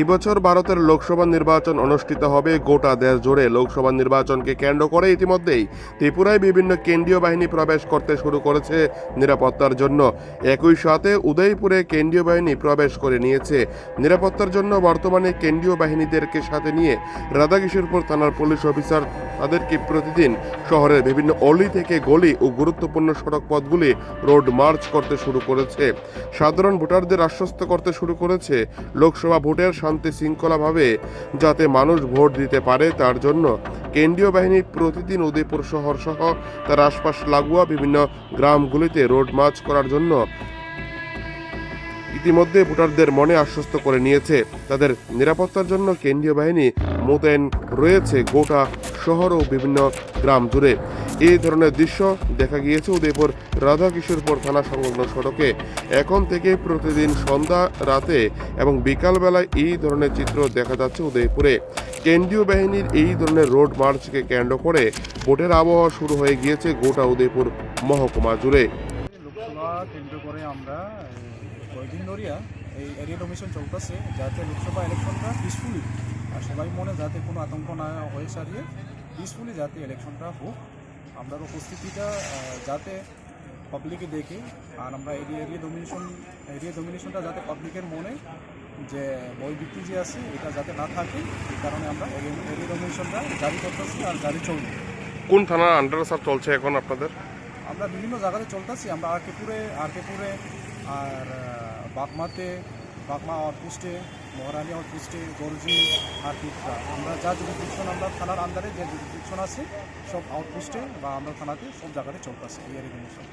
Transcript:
এবছর ভারতের লোকসভা নির্বাচন অনুষ্ঠিত হবে গোটা দেশ জুড়ে। লোকসভা নির্বাচনকে কেন্দ্র করে ইতিমধ্যেই ত্রিপুরায় বিভিন্ন কেন্দ্রীয় বাহিনী প্রবেশ করতে শুরু করেছে নিরাপত্তার জন্য। একই সাথে উদয়পুরে কেন্দ্রীয় বাহিনী প্রবেশ করে নিয়েছে। নিরাপত্তার জন্য বর্তমানে কেন্দ্রীয় বাহিনীদেরকে সাথে নিয়ে রাধাকিশোরপুর থানার পুলিশ অফিসার তাদেরকে প্রতিদিন শহরের বিভিন্ন অলি থেকে গলি ও গুরুত্বপূর্ণ সড়ক পথগুলি রোড মার্চ করতে শুরু করেছে। সাধারণ ভোটারদের আশ্বস্ত করতে শুরু করেছে। লোকসভা ভোটের শান্তি শৃঙ্খলাভাবে যাতে মানুষ ভোট দিতে পারে, তার জন্য কেন্দ্রীয় বাহিনী প্রতিদিন উদয়পুর শহর সহ তার আশপাশ লাগোয়া বিভিন্ন গ্রামগুলিতে রোড মার্চ করার জন্য ইতিমধ্যে ভোটারদের মনে আশ্বস্ত করে নিয়েছে। তাদের নিরাপত্তার জন্য কেন্দ্রীয় বাহিনী মোতায়েন রয়েছে গোটা শহর ও বিভিন্ন গ্রাম জুড়ে। এই ধরনের দৃশ্য দেখা গিয়েছে উদয়পুর রাধাকিশোরপুর থানা সংলগ্ন সড়কে। এখন থেকে প্রতিদিন সন্ধ্যা, রাতে এবং বিকালবেলায় এই ধরনের চিত্র দেখা যাচ্ছে উদয়পুরে। কেন্দ্রীয় বাহিনীর এই ধরনের রোড মার্চকে কেন্দ্র করে ভোটের আবহাওয়া শুরু হয়ে গিয়েছে গোটা উদয়পুর মহকুমা জুড়ে। কেন্দ্র করে আমরা কয়েকদিন ধরিয়া এই এরিয়া ডোমিশন চলতেছে, যাতে লোকসভা ইলেকশনটা পিসফুলি সবাই মনে যাতে কোনো আতঙ্ক না হয়ে সারিয়ে পিসফুলি যাতে ইলেকশনটা হোক আমরা উপস্থিতিটা যাতে পাবলিকে দেখে আর আমরা এরিয়া এরিয়া ডোমিনেশন এরিয়া ডোমিনেশনটা যাতে পাবলিকের মনে যে বই বিক্রি যে আছে এটা যাতে না থাকে এই কারণে আমরা এরিয়া ডোমিনেশনটা জারি করতেছি আর জারি চলবে। কোন থানার আন্ডার স্যার চলছে এখন আপনাদের? আমরা বিভিন্ন জায়গাতে চলতেছি। আমরা আরকেপুরে আরকেপুরে আর বাগমাতে বাগমা আউটপোস্টে মহারানী আউটপোস্টে গরজি আর টিপকা আমরা যা জুডিকশন আমরা থানার আন্ডারে যে যুদ্ধ আছে, সব আউটপোস্টে বা আমরা থানাতে সব জায়গাতে চলতেছে, এই এরিগেশন